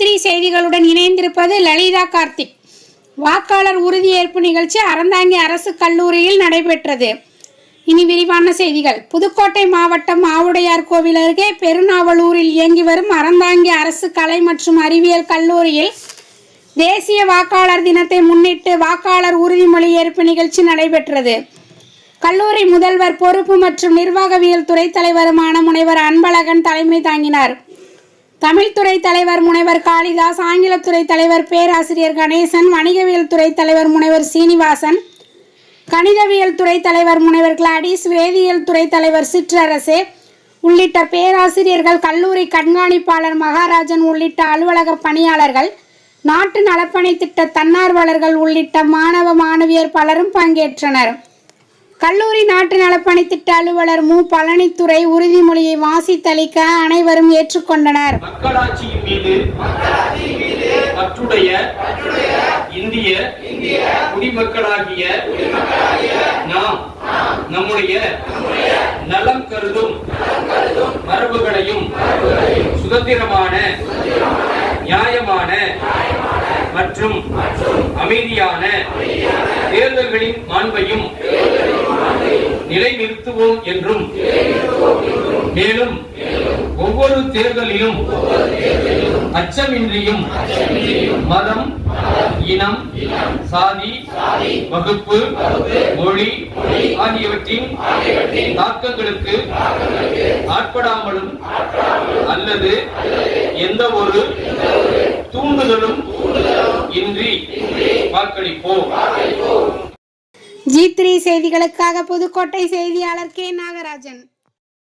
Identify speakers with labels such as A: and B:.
A: செய்திகளுடன் இணைந்திருப்பது லலிதா கார்த்திக். வாக்காளர் உறுதியேற்பு நிகழ்ச்சி அறந்தாங்கி அரசு கல்லூரியில் நடைபெற்றது. இனி விரிவான செய்திகள். புதுக்கோட்டை மாவட்டம் ஆவுடையார் கோவில் அருகே பெருநாவலூரில் இயங்கி வரும் அறந்தாங்கி அரசு கலை மற்றும் அறிவியல் கல்லூரியில் தேசிய வாக்காளர் தினத்தை முன்னிட்டு வாக்காளர் உறுதிமொழி ஏற்பு நிகழ்ச்சி நடைபெற்றது. கல்லூரி முதல்வர் பொறுப்பு மற்றும் நிர்வாகவியல் துறை தலைவருமான முனைவர் அன்பழகன் தலைமை தாங்கினார். தமிழ்துறை தலைவர் முனைவர் காளிதாஸ் ஆங்கிலத்துறை தலைவர் பேராசிரியர் கணேசன் வணிகவியல் துறை தலைவர் முனைவர் சீனிவாசன் கணிதவியல் துறை தலைவர் முனைவர் கிளாடிஸ் வேதியியல் துறை தலைவர் சிற்றரசே உள்ளிட்ட பேராசிரியர்கள் கல்லூரி கண்காணிப்பாளர் மகாராஜன் உள்ளிட்ட அலுவலக பணியாளர்கள் நாட்டு நலப்பணி திட்ட தன்னார்வலர்கள் உள்ளிட்ட மாணவ மாணவியர் பலரும் பங்கேற்றனர். கல்லூரி நாட்டு நலப்பணி திட்ட அலுவலர் மு. பழனித்துறை உறுதிமொழியை வாசித்தளிக்க அனைவரும் ஏற்றுக்கொண்டனர்.
B: மக்களாட்சியின் மீது அற்றுடைய இந்திய குடிமக்களாகிய நாம் நம்முடைய நலம் கருதும் மரபுகளையும் சுதந்திரமான நியாயமான மற்றும் அமைதியான தேர்தல்களின் மாண்பையும் நிலைநிறுத்துவோம் என்றும். மேலும் ஒவ்வொரு தேர்தலிலும் அச்சமின்றியும் மதம் இனம் சாதி வகுப்பு மொழி ஆகியவற்றின் தாக்கங்களுக்கு ஆட்படாமலும் அல்லது எந்த ஒரு தூண்டுதலும் இன்றி வாக்களிப்போம்.
A: ஜி த்ரீ செய்திகளுக்காக புதுக்கோட்டை செய்தியாளர் கே நாகராஜன்.